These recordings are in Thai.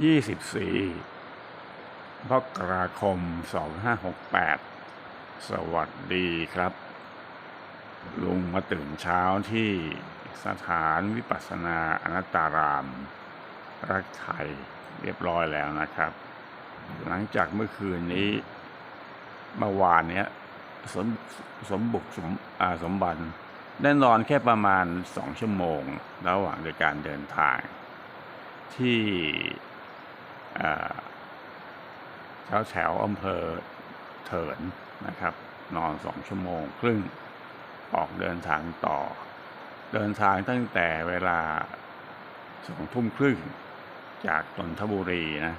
24มกราคม 2568 สวัสดีครับ ลุงมาตื่นเช้าที่สถานวิปัสสนาอนัตตาราม รักไทยเรียบร้อยแล้วนะครับ หลังจากเมื่อคืนนี้เมื่อวานเนี้ยสมสมบุกสมสมบันได้นอนแค่ประมาณสองชั่วโมง ระหว่างในการเดินทางที่ แถวแถวอำเภอเถินนะครับ นอนสองชั่วโมงครึ่งออกเดินทางต่อ เดินทางตั้งแต่เวลาสองทุ่มครึ่งจากนนทบุรีนะ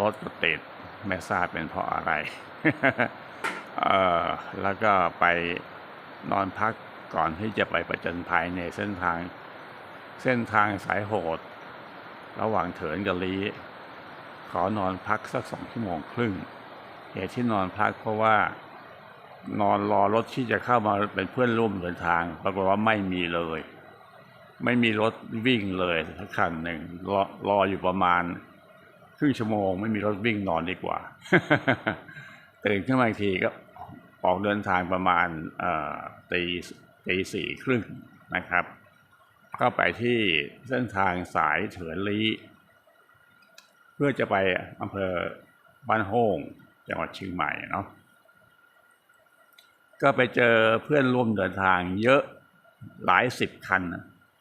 รถก็ติดไม่ทราบเป็นเพราะอะไร เออแล้วก็ไปนอนพักก่อนที่จะไปประจันภัยในเส้นทาง เส้นทางสายโหด ระหว่างเถินกับลีขอนอนพักสักสองชั่วโมงครึ่งเหตุที่นอนพักเพราะว่านอนรอรถที่จะเข้ามาเป็นเพื่อนร่วมเดินทาง ปรากฏว่าไม่มีเลย ไม่มีรถวิ่งเลยสักคันหนึ่งรอรออยู่ประมาณครึ่งชั่วโมง ไม่มีรถวิ่งนอนดีกว่าตื่นขึ้นมาอีกทีก็ออกเดินทางประมาณตีตีสี่ครึ่งนะครับ ก็ไปที่เส้นทางสายเถินลีเพื่อจะไปอำเภอบ้านโฮ่งจังหวัดเชียงใหม่เนาะก็ไปเจอเพื่อนร่วมเดินทางเยอะหลายสิบคัน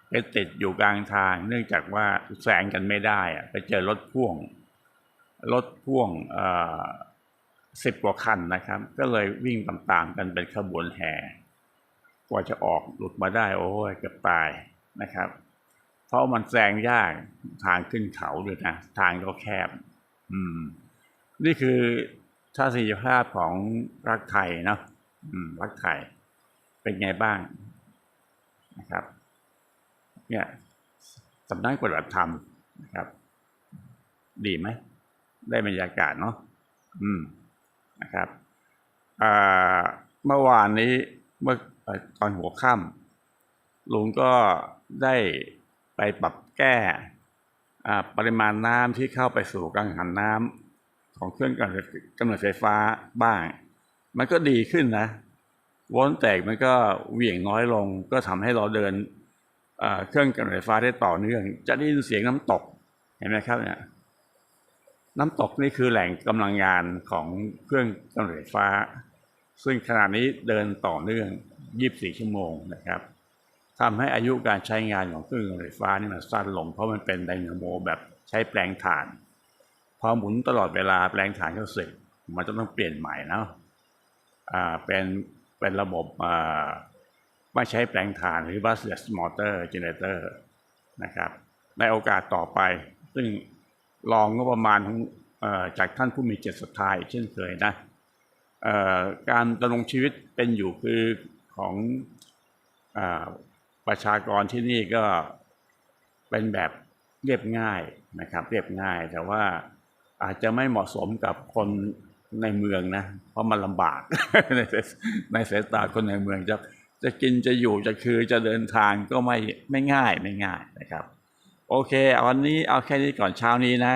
ไปติดอยู่กลางทาง เนื่องจากว่าแซงกันไม่ได้อะไปเจอรถพ่วง รถพ่วงสิบกว่าคันนะครับ ก็เลยวิ่งตามๆกันเป็นขบวนแห่กว่าจะออกหลุดมาได้ โอ้ยเกือบตาย นะครับ เพราะมันแซงยากทางขึ้นเขาด้วยนะ ทางก็แคบ อืม นี่คือทัศนียภาพของรักไทยเนาะอืม รักไทย เป็นไงบ้างนะครับ เนี่ยสำนักปฏิบัติธรรมนะครับ ดีไหม ได้บรรยากาศเนาะอืมนะครับอ่าเมื่อวานนี้เมื่อตอนหัวค่ำ ลุงก็ได้ไปปรับแก้ปริมาณน้ำที่เข้าไปสู่กังหันน้ำของเครื่องกำเนิดกำเนิดไฟฟ้าบ้าง มันก็ดีขึ้นนะวอลต์แตกมันก็เหวี่ยงน้อยลง ก็ทำให้เราเดินเครื่องกำเนิดไฟฟ้าได้ต่อเนื่อง จะได้ยินเสียงน้ำตกเห็นไหมครับเนี่ยน้ำตกนี่คือแหล่งกำลังงานของเครื่องกำเนิดไฟฟ้า ซึ่งขนาดนี้เดินต่อเนื่อง 24 ชั่วโมงนะครับ ทำให้อายุการใช้งานของเครื่องกำเนิดไฟฟ้านี่มันสั้นลงเพราะมันเป็นไดนาโมแบบใช้แปลงถ่าน พอหมุนตลอดเวลาแปลงถ่านก็เสร็จมันจะต้องเปลี่ยนใหม่นะอ่าเป็นเป็นระบบอ่าไม่ใช้แปลงถ่านหรือ busless motor generator นะครับ ในโอกาสต่อไป ซึ่งรองงบประมาณของจากท่านผู้มีเจตศรัทธาอีกเช่นเคยนะอ่อการดำรงชีวิตเป็นอยู่คือของอา ประชากรที่นี่ก็เป็นแบบเรียบง่ายนะครับ เรียบง่ายแต่ว่าอาจจะไม่เหมาะสมกับคนในเมืองนะ เพราะมันลำบาก ในสายตาคนในเมืองจะจะกินจะอยู่จะคือจะเดินทางก็ไม่ไม่ง่ายไม่ง่ายนะครับ โอเคเอาวันนี้เอาแค่นี้ก่อนเช้านี้นะ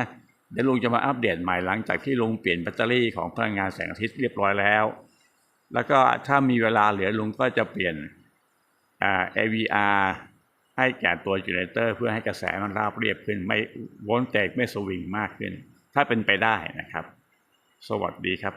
เดี๋ยวลุงจะมาอัปเดตใหม่หลังจากที่ลุงเปลี่ยนแบตเตอรี่ของพลังงานแสงอาทิตย์เรียบร้อยแล้ว แล้วก็ถ้ามีเวลาเหลือลุงก็จะเปลี่ยน AVR ให้แก่ตัวจูเนเตอร์เพื่อให้กระแสมันราบเรียบขึ้น ไม่วนแตกไม่สวิงมากขึ้น ถ้าเป็นไปได้นะครับ สวัสดีครับ